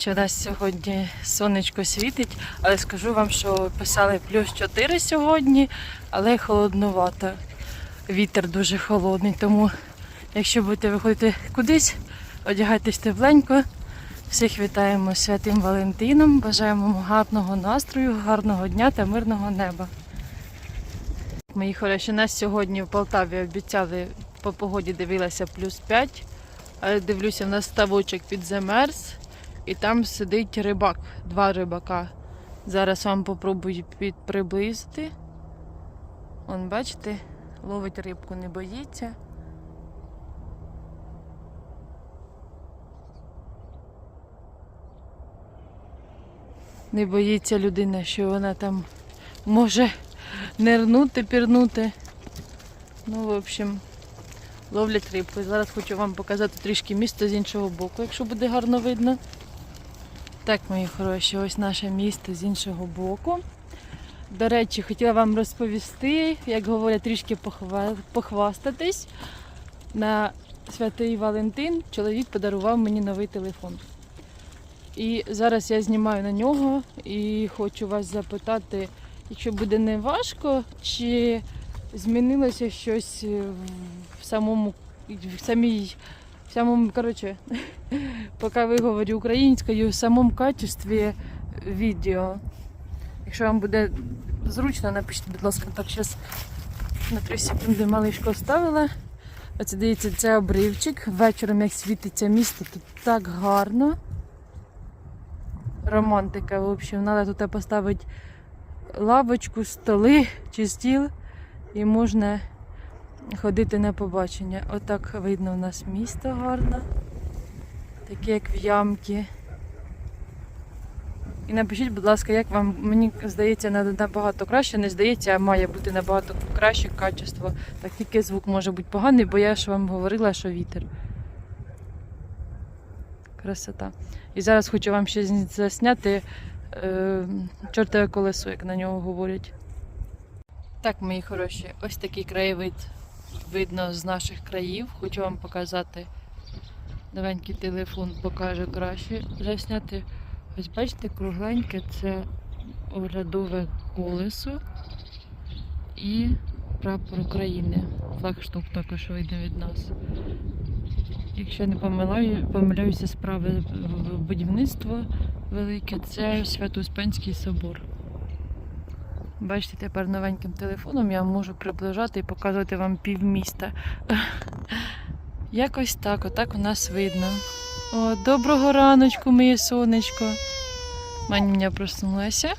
Що сьогодні сонечко світить, але скажу вам, що писали плюс 4 сьогодні, але холодновато. Вітер дуже холодний, тому якщо будете виходити кудись, одягайтесь тепленько. Всіх вітаємо святим Валентином. Бажаємо вам гарного настрою, гарного дня та мирного неба. Мої хороші, нас сьогодні в Полтаві обіцяли по погоді дивилася плюс 5. Але дивлюся, в нас ставочок підзамерз. І там сидить рибак, два рибака. Зараз вам попробую під приблизити. Вон, бачите, ловить рибку, не боїться. Не боїться людина, що вона там може нирнути, пірнути. Ну, в общем, ловлять рибку. Зараз хочу вам показати трішки місто з іншого боку, якщо буде гарно видно. Так, мої хороші, ось наше місто з іншого боку. До речі, хотіла вам розповісти, як говорять, трішки похва- похвастатись. На святий Валентин чоловік подарував мені новий телефон. І зараз я знімаю на нього і хочу вас запитати, якщо буде не важко, чи змінилося щось в самому в самій в самому, коротше, поки виговорю українською, в самому качестві відео. Якщо вам буде зручно, напишіть, будь ласка, так зараз на 3 секунди малишко ставила. Оце дивіться, це обривчик. Вечором як світиться місто, тут так гарно. Романтика, в общем, треба тут поставити лавочку, столи чи стіл і можна ходити на побачення. Отак видно у нас місто гарно. Таке як в ямки. І напишіть, будь ласка, як вам, мені здається, набагато краще, не здається, а має бути набагато краще качество. Так тільки звук може бути поганий, бо я ж вам говорила, що вітер. Красота. І зараз хочу вам ще засняти е, чортове колесо, як на нього говорять. Так, мої хороші, ось такий краєвид видно з наших країв. Хочу вам показати. Новенький телефон покаже краще засняти. Ось бачите, кругленьке це оглядове колесо і прапор України. Флагшток також видно від нас. Якщо не помиляю, помиляюся справи будівництво велике, це Свято-Успенський собор. Бачите, тепер новеньким телефоном я можу приближати і показувати вам півміста. Якось так, отак у нас видно. О, доброго раночку, моє сонечко. Маня проснулася.